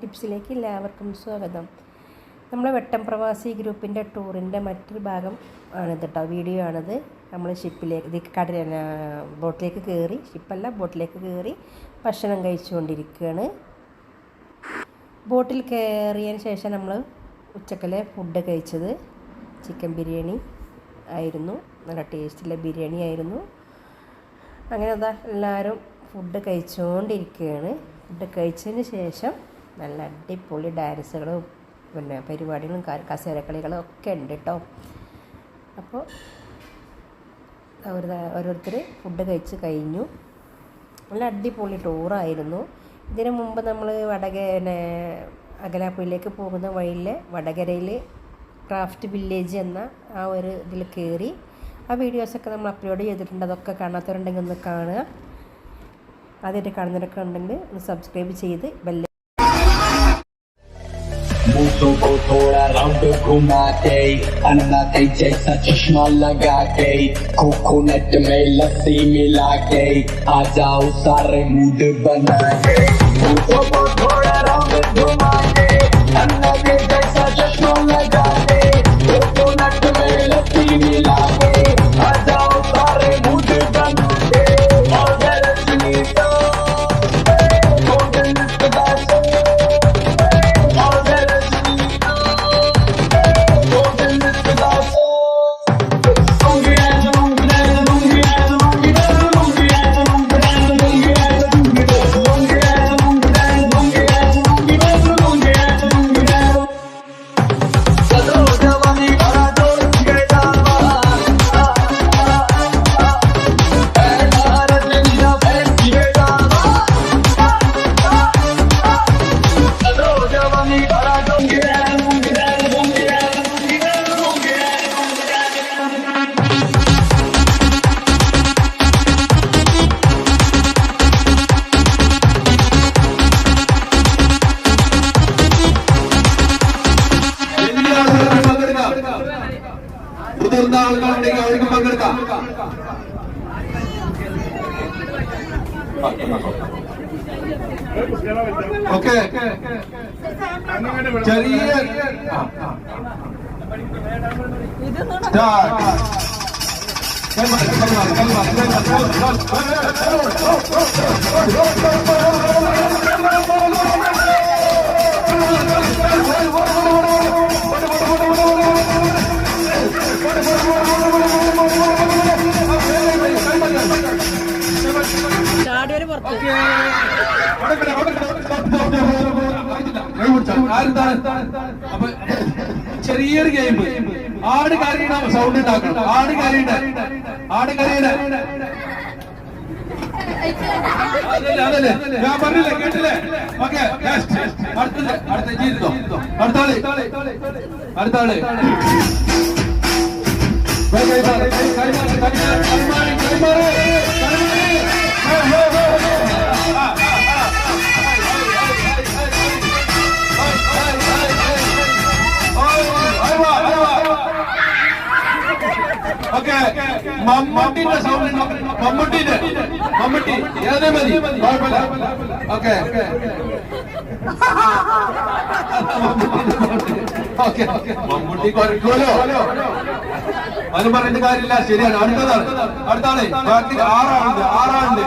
ടിപ്സിലേക്ക് എല്ലാവർക്കും സ്വാഗതം. നമ്മളെ വെട്ടം പ്രവാസി ഗ്രൂപ്പിന്റെ ടൂറിന്റെ മറ്റൊരു ഭാഗം ആണിത് കേട്ടോ വീഡിയോ ആണിത്. നമ്മൾ ഷിപ്പിലേക്ക് ഇത് ബോട്ടിലേക്ക് കയറി ഷിപ്പല്ല ബോട്ടിലേക്ക് കയറി ഭക്ഷണം കഴിച്ചുകൊണ്ടിരിക്കുകയാണ്. ബോട്ടിൽ കയറിയതിന് ശേഷം നമ്മൾ ഉച്ചക്കലെ ഫുഡ് കഴിച്ചത് ചിക്കൻ ബിരിയാണി ആയിരുന്നു. നല്ല ടേസ്റ്റുള്ള ബിരിയാണി ആയിരുന്നു. അങ്ങനെ അതാ എല്ലാവരും ഫുഡ് കഴിച്ചുകൊണ്ടിരിക്കുകയാണ്. ഫുഡ് കഴിച്ചതിന് ശേഷം നല്ല അടിപൊളി ഡാൻസുകളും പിന്നെ പരിപാടികളും കസേരക്കളികളും ഒക്കെ ഉണ്ട് കേട്ടോ അപ്പോൾ അവർ ഓരോരുത്തർ ഫുഡ് കഴിച്ച് കഴിഞ്ഞു. നല്ല അടിപൊളി ടൂറായിരുന്നു ഇതിനു മുമ്പ് നമ്മൾ വടക പിന്നെ അകലാപ്പുഴയിലേക്ക് പോകുന്ന വഴിയിൽ വടകരയിൽ ക്രാഫ്റ്റ് വില്ലേജ് എന്ന ആ ഒരു ഇതിൽ കയറി ആ വീഡിയോസൊക്കെ നമ്മൾ അപ്ലോഡ് ചെയ്തിട്ടുണ്ട്. അതൊക്കെ കാണാത്തവരുണ്ടെങ്കിൽ ഒന്ന് കാണുക. ആദ്യമായിട്ട് കാണുന്നവരൊക്കെ ഉണ്ടെങ്കിൽ ഒന്ന് സബ്സ്ക്രൈബ് ചെയ്ത് ബെല്ല് मुझको को थोड़ा राउंड घुमा के अन्ना के जैसा चश्मा लगा के कोकोनट में लस्सी मिला के आ जाओ सारे मूड बना के थोड़ा राउंड घुमा के മുതിർന്ന ആളുകളുണ്ടെങ്കിൽ അവർക്ക് പങ്കെടുക്കാം. ഓക്കെ. ചെറിയ സ്റ്റാർട്ട് കൈമാറി ചെറിയൊരു ഗെയിം ആട് കരയുടെ സൗണ്ട് ഉണ്ടാക്കണം. ആട് കരയുടെ ആട് കരയുടെ അതല്ലേ ഞാൻ പറഞ്ഞില്ലേ കേട്ടില്ലേ? ഓക്കെ അടുത്തത് അടുത്ത അടുത്താൾ. അടുത്താൾ. മമ്മൂട്ടിന്റെ സൗണ്ട് മമ്മൂട്ടിന്റെ മമ്മൂട്ടി ഏതേ മതി കുഴപ്പമില്ല ഓക്കെ ഓക്കെ മമ്മൂട്ടി കുറയ്ക്കുമല്ലോ അത് പറഞ്ഞിട്ട് കാര്യമില്ല. ശരിയാണ്. അടുത്തതാണ്. അടുത്താണ്. ആറാളുണ്ട്. ആറാളുണ്ട്.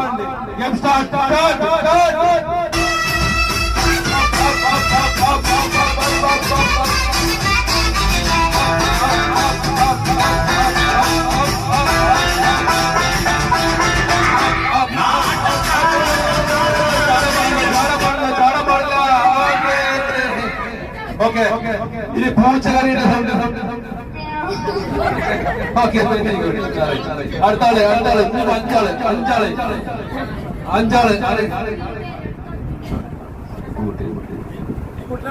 ഓക്കെ അടുത്താൾ അടുത്താൾ ഇനി അഞ്ചാൾ. അഞ്ചാൾ അഞ്ചാൾ.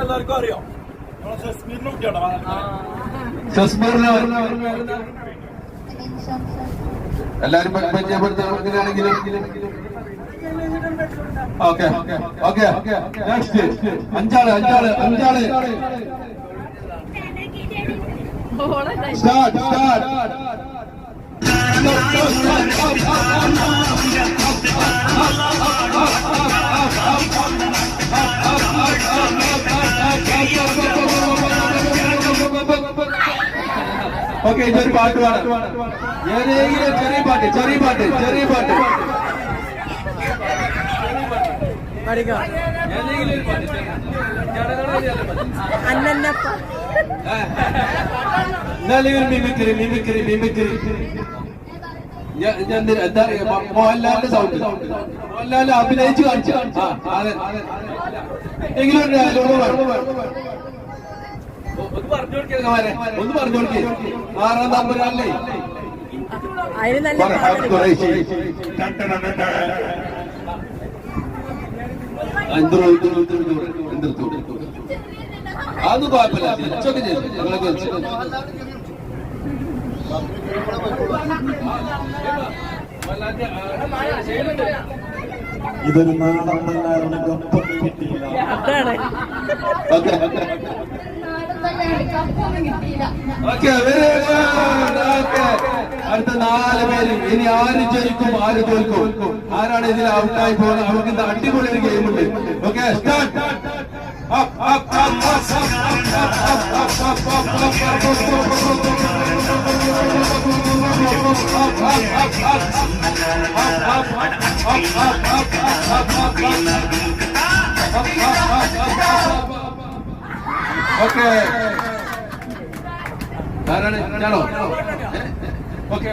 എല്ലാവർക്കും അറിയാം? സസ്മീറിനെ എല്ലാരും പരിചയപ്പെടുത്തുകയാണെങ്കിൽ ഓക്കെ ഓക്കെ നെക്സ്റ്റ് അഞ്ചാൾ അഞ്ചാൾ അഞ്ചാൾ. स्टार्ट ओके इधर पार्ट चरी पाटे चरी पाटे चरी पाटे എന്നാലും മിമിക്രി മിമിക്രി മിമിക്രി ഞാൻ എന്താ അറിയോ? മോഹൻലാലിന്റെ സൗണ്ട് മോഹൻലാൽ അഭിനയിച്ചു കാണിച്ചു അതെ എങ്കിലും ഒരു. ഒന്ന് പറഞ്ഞു കൊടുക്കുക കുമാരെ. ഒന്ന് പറഞ്ഞു ആറാം താമ്പരല്ലേ അതിന് നല്ല അതൊന്നും കുഴപ്പമില്ല. തിരിച്ചൊക്കെ ചെയ്തു. ഞങ്ങളൊക്കെ വെച്ചു ഇതൊരു നാടൻ ഒപ്പം കിട്ടിയില്ല അടുത്ത നാല് പേര് ഇനി ആര് ജയിക്കും ആര് തോൽക്കും ആരാണ് ഇതിൽ ഔട്ടായി പോകുന്നത് അവർക്ക് ഇന്ന് അടിപൊളി ഒരു ഗെയിം ഉണ്ട് ഓക്കെ സ്റ്റാർട്ട് ഓക്കെ. ആരാണ് ഞാനോ ഓക്കെ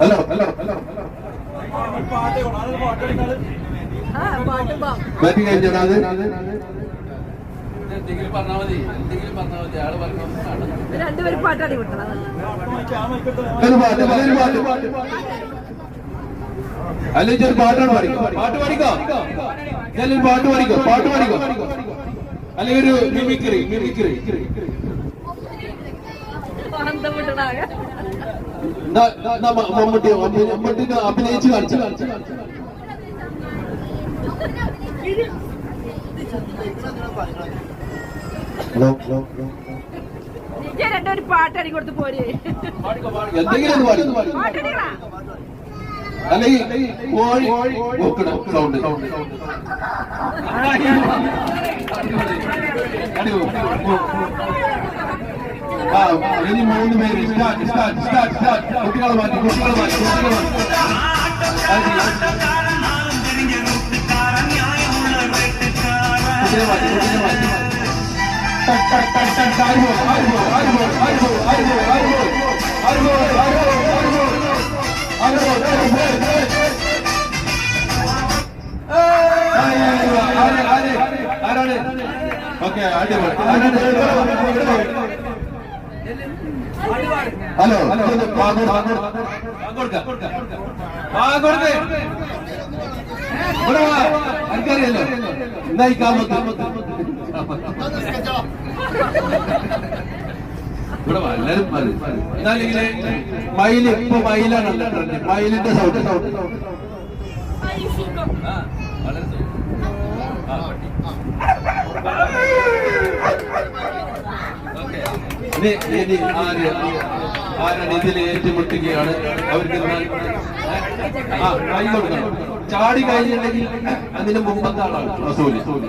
ഹലോ ഹലോ ഹലോ. പാട്ട് കഴിഞ്ഞാൽ എന്തെങ്കിലും പറഞ്ഞാൽ മതി. എന്തെങ്കിലും പറഞ്ഞാൽ മതി. ആൾ പറഞ്ഞു രണ്ടുപേരും പാട്ടാടി പാട്ട് അല്ലെങ്കിൽ ഒരു പാട്ടാണ് പാടിക്കോ. പാട്ട് പാടിക്കോ? അല്ലെങ്കിൽ പാട്ട് പാടിക്കോ? പാട്ട് പാടിക്കോ? അല്ലെങ്കിൽ ഒരു മിമിക്രി മിമിക്രി മമ്മൂട്ടി മമ്മൂട്ടി- മമ്മൂട്ടി അഭിനയിച്ച് കാണിച്ചു. ഹലോ ഹലോ ഞാൻ രണ്ടുപേരും പാട്ടാടി കൊടുത്ത് പോരെ. എന്തെങ്കിലും അല്ലെങ്കിൽ കോഴി നോക്കണം സൗണ്ട് ഇനി മൂന്ന് പേര്. സ്റ്റാർട്ട് സ്റ്റാർട്ട് സ്റ്റാർട്ട് സ്റ്റാർട്ട് കുട്ടികളെ മാറ്റി. കുട്ടികളെ മാറ്റി കുട്ടികളെ മാറ്റി. హలో ಬಾಗೋಡ್ಗೆ नहीं काम होता ഇവിടെ വല്ലരും എന്നാലെങ്കിൽ മയിൽ ഇപ്പൊ മയിലാണ് മയിലിന്റെ സൗണ്ട് സൗണ്ട് ആരാണ് ഇതിൽ ഏറ്റുമുട്ടുകയാണ്? അവർക്ക് കൈ കൊടുക്കണം. ചാടി കഴിഞ്ഞിട്ടുണ്ടെങ്കിൽ അതിന് മുമ്പത്തെ ആളാണ് സോലി സോലി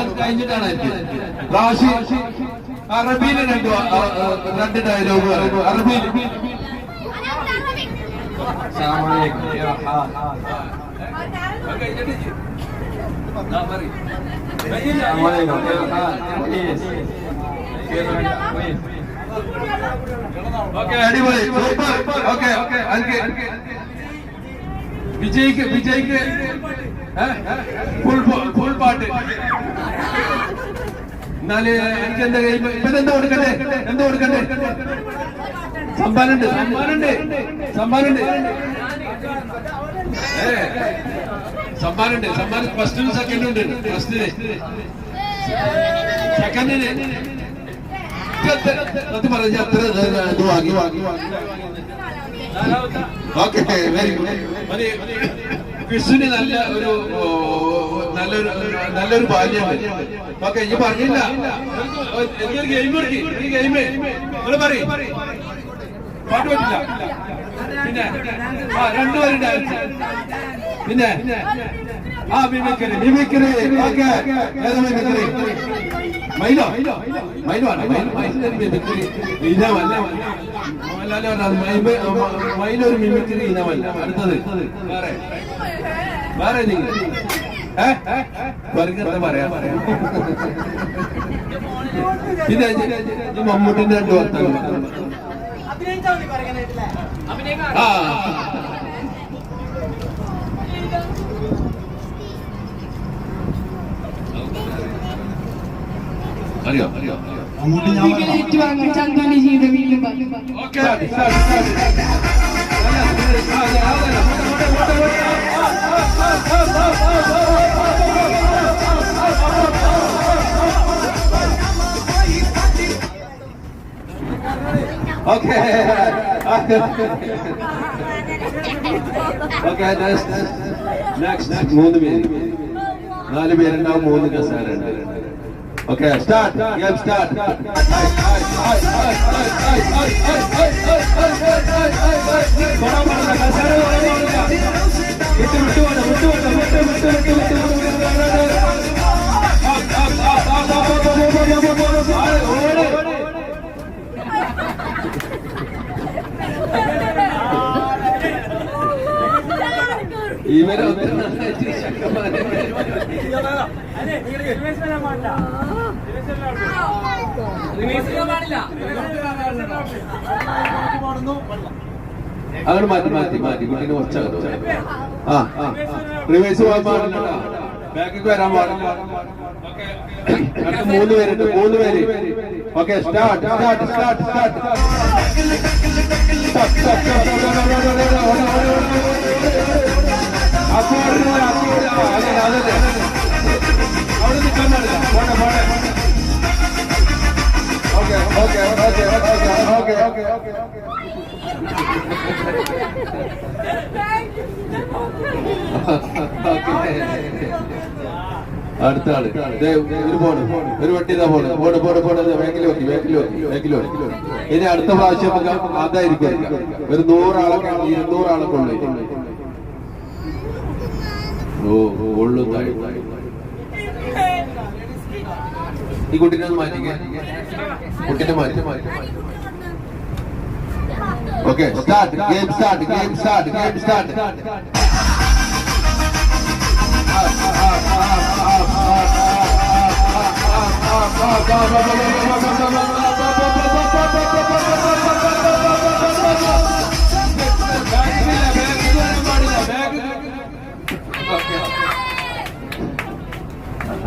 അത് കഴിഞ്ഞിട്ടാണ് റാഷി അറബിയിൽ രണ്ട് രണ്ട് ഡയലോഗ് അറബിയിൽ ഓക്കെ അടിപൊളി. സൂപ്പർ. ഓക്കെ ഓക്കെ വിജയ്ക്ക് വിജയ്ക്ക്. ഫുൾ പാട്ട് എന്നാൽ എനിക്ക് എന്താ ഇപ്പൊ എന്താ കൊടുക്കണ്ടേ? എന്താ കൊടുക്കണ്ടേ? സമ്മാനുണ്ട് സമ്മാനുണ്ട് സമ്മാനുണ്ട് ഏ. സമ്മാനുണ്ട് സമ്മാനം ഫസ്റ്റിനും സെക്കൻഡും ഉണ്ട്. ഫസ്റ്റിന് സെക്കൻഡിന് സത്യം പറഞ്ഞ അത്ര ഇത് വാങ്ങി. വാങ്ങി ഓക്കെ വെരി ഗുഡ് ക്രിസ്തുവിന് നല്ല ഒരു നല്ലൊരു നല്ലൊരു ബാല്യം ഓക്കെ ഇനി പറഞ്ഞില്ല. എന്തൊരു ഗെയിം ഗെയിം നിങ്ങൾ പറയും. പാട്ട് പറ്റില്ല. പിന്നെ ആ രണ്ടുപേരും ഡാൻസ് പിന്നെ ആ മിമിക്രി മിമിക്രി ഓക്കെ. ഏതാ മിമിക്രി മൈലോ മൈലോ ആണ്. മൈലോ ഇനമല്ല മോഹൻലാൽ മൈലോ മൈലൊരു മിമിക്രി ഇനമല്ല അടുത്തത്. വേറെ. വർഗത്തെ പറയാ. മമ്മൂട്ടിന്റെ രണ്ട് വർത്തമാനം okay Okay. okay, next. Next. മൂന്ന് പേര് നാല് പേരുണ്ടാവും മൂന്ന് കസാരുണ്ട് ഓക്കെ സ്റ്റാർട്ട് ഗെയിം സ്റ്റാർട്ട് വിട്ടു വിട്ടു വിട്ടു വിട്ടു വിട്ടു വിട്ടു വിട്ടു അങ്ങനെ മാറ്റി മാറ്റി മാറ്റി കുട്ടീനെ കുറച്ചകത്ത് ആ ആ റിവേഴ്സ് പോകാൻ പാടില്ല ബാക്കിക്ക് വരാൻ പാടില്ല മൂന്ന് പേരുണ്ട് മൂന്ന് പേര് okay start start start start അടുത്ത ആൾ. ഒരു ഒരു വണ്ടി പോണ് ബോർഡ് ബോർഡ് ബോർഡ് ബാക്കിൽ വെക്കി ബാക്കിൽ വെക്കി ഇനി അടുത്ത പ്രാവശ്യം അതായിരിക്കും ഒരു നൂറാളൊക്കെ ഇരുന്നൂറാളൊക്കെ കൊള്ളു ഓ കൊള്ളു താഴെ ഈ കുട്ടീനെ ഒന്ന് മാറ്റിക്കേ. കുട്ടീനെ മാറ്റി. Okay start game start game start game start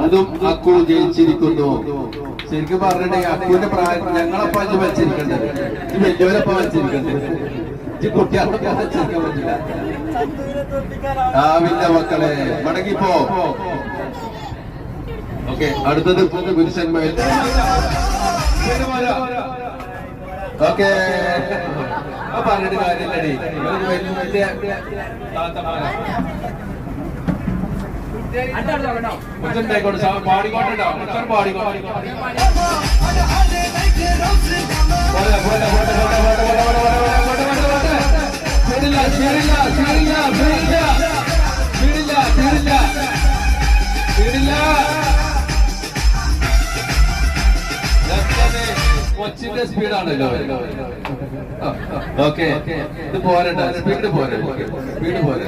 അതും അക്കു ജയിച്ചിരിക്കുന്നു. ശരിക്കും പറഞ്ഞിട്ടുണ്ടെങ്കിൽ അക്കുവിന്റെ പ്രായം ഞങ്ങളപ്പ അഞ്ച് വെച്ചിരിക്കേണ്ടത് ഈ വലിയവരപ്പ വെച്ചിരിക്കേണ്ടത് ഈ കുട്ടികളൊക്കെ വെച്ചിരിക്കാൻ പറ്റില്ല. ആവില്ല മക്കളെ മടങ്ങിപ്പോ. ഓക്കെ അടുത്തത് പുരുഷന്മാർ ഓക്കെ. പറഞ്ഞിട്ട് കാര്യമില്ലടി. വലിയ മുത്തനത്തേക്കോട്ട് പാടിക്കോട്ടോ മുത്തൻ പാടിക്കോട്ടെ പേടില്ല പേടില്ല പേടില്ല പേടില്ല പേടില്ല പേടില്ല പേടില്ല കൊച്ചിന്റെ സ്പീഡാണല്ലോ ഓക്കെ ഇത് പോരണ്ട സ്പീഡ് പോരെ സ്പീഡ് പോരെ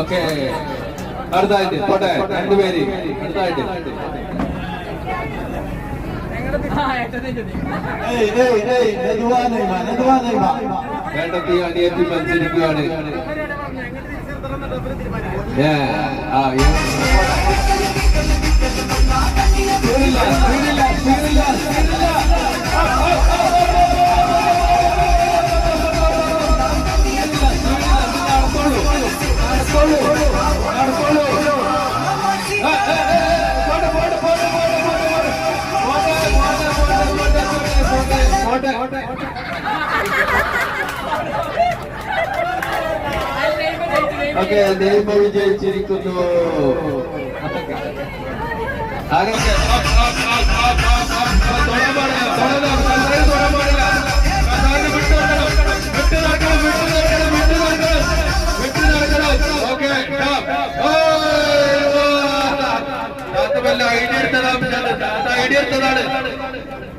ഓക്കെ. അടുത്തായിട്ട്. പോട്ടെ. രണ്ടുപേര് അടുത്തായിട്ട്. ഏയ് ഏയ് ഏയ് നെതുവാ നെയ്മ നെതുവാ നെയ്മ വേണ്ടത്തി അണിയത്തി മത്സരിക്കുകയാണ്. ഏ ആ. ഓക്കെ ദൈവം വിജയിച്ചിരിക്കുന്നു. ഐഡിയ എടുത്തതാണ് ഐഡിയ എടുത്തതാണ്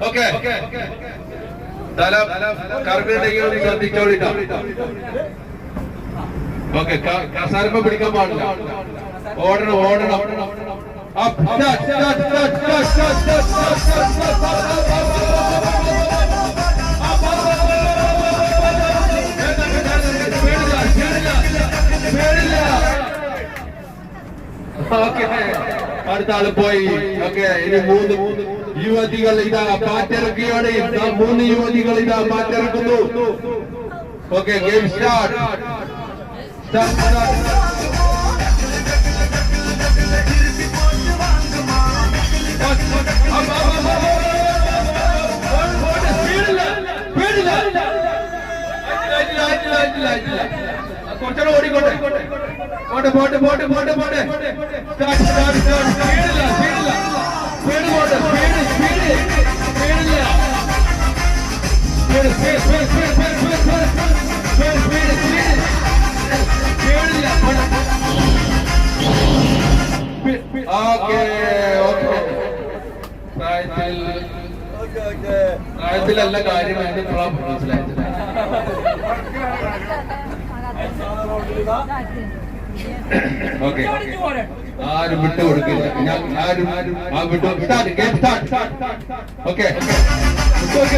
ഓക്കെ സ്ഥലം കർമ്മിണ്ടെങ്കിൽ ശ്രദ്ധിച്ചോളിട്ടോ. ഓക്കെ കസാരമ്മ പിടിക്കാൻ പാടില്ല ഓടണം ഓടണം up touch touch touch touch touch touch അടുത്ത ആള് പോയി ഓക്കെ ഇനി മൂന്ന് യുവതികൾ ഇതാ പാറ്റിറക്കുകയാണ് മൂന്ന് യുവതികൾ ഇതാ പാറ്റിറക്കുന്നു okay game start start start കുറച്ചുകൂടെ ഓടിക്കോട്ടെ പോട്ടെ പോട്ടെ പോട്ടെ പോട്ടെ പോട്ടെ സ്റ്റാർട്ട് സ്റ്റാർട്ട് സ്റ്റാർട്ട് സ്പീഡില്ല സ്പീഡില്ല പ്രായത്തിലല്ല കാര്യമായിട്ട് ഇപ്പോഴാണ് മനസ്സിലായത് ഓക്കെ. ആരും വിട്ടു കൊടുക്കില്ല ഞാൻ ആരും ആ വിട്ടു start okay. Okay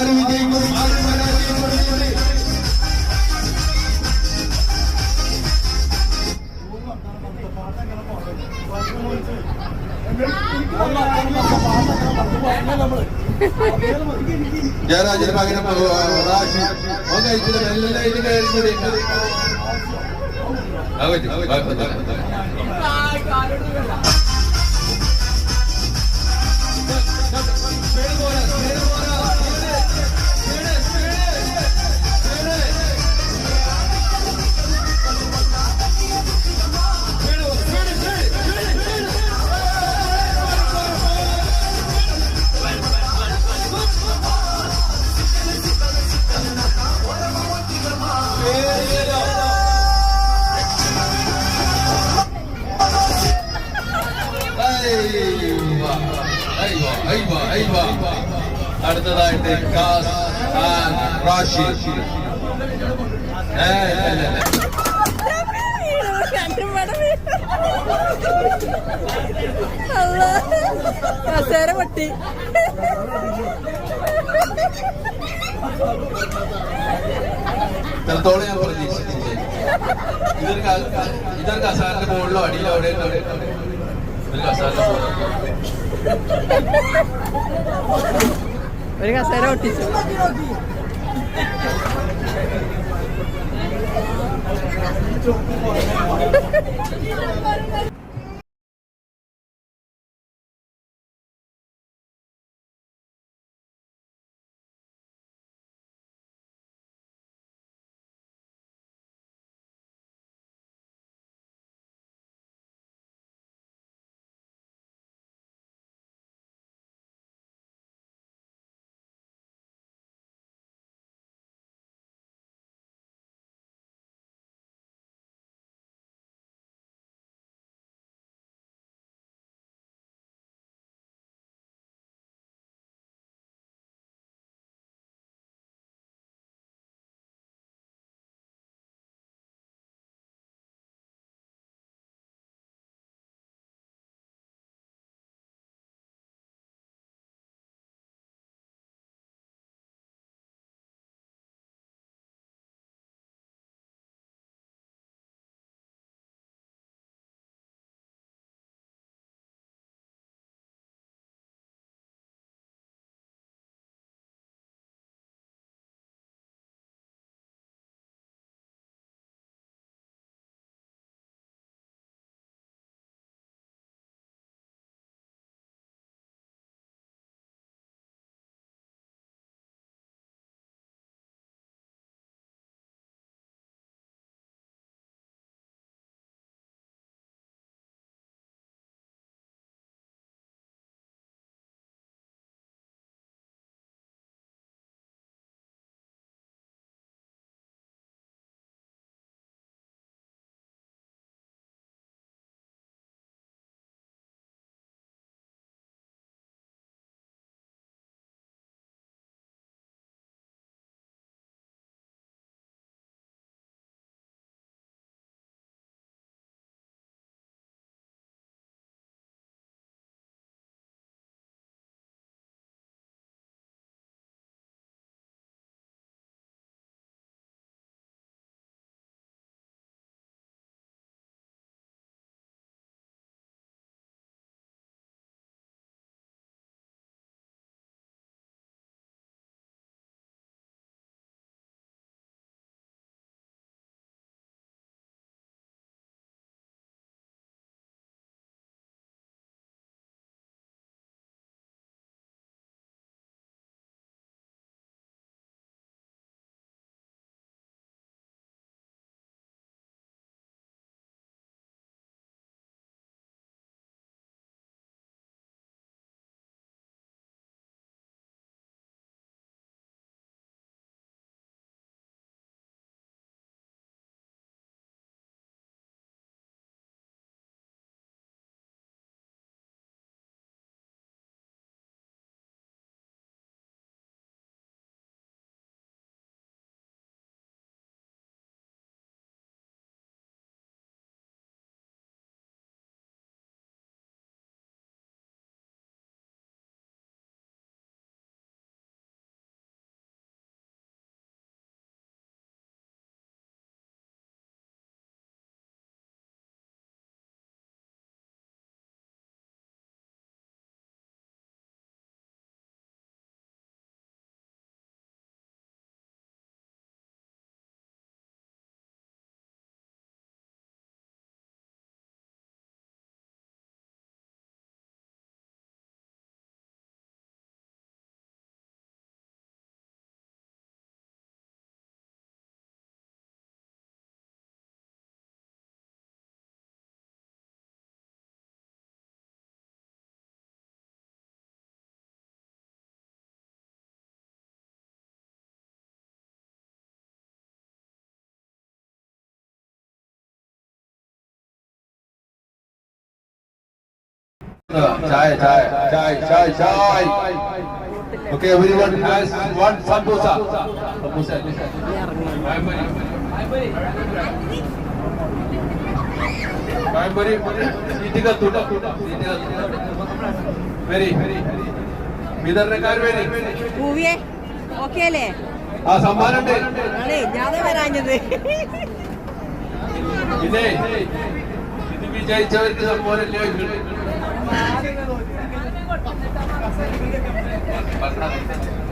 ആര് വിജയിക്കും ജയരാജന് പകരം റാഷി ഒന്ന് ഇതിന്റെ മെല്ലെ ഇത് കയറി ആ അടുത്തതായിട്ട് കാസ് റാഷി. കസേര ഇത്രത്തോളം ഞാൻ പ്രതീക്ഷിച്ചില്ലേ ഇതൊരു ഇതൊരു കസാറിന്റെ മുകളിലോ അടിയിലോ അവിടെ ഒരു കസേര ഒട്ടിച്ചു Thank. ചായ ചായ ചായ ചായ ചായ. Okay every one has one samosa samosa വിതരണക്കാർ വരി പൂവിയെ ഓക്കെ അല്ലേ ആ സമ്മാനം ഞാൻ വരാഞ്ഞത്. പിന്നെ ഇത് വിജയിച്ചവർക്ക് സമ്മാനം Gracias.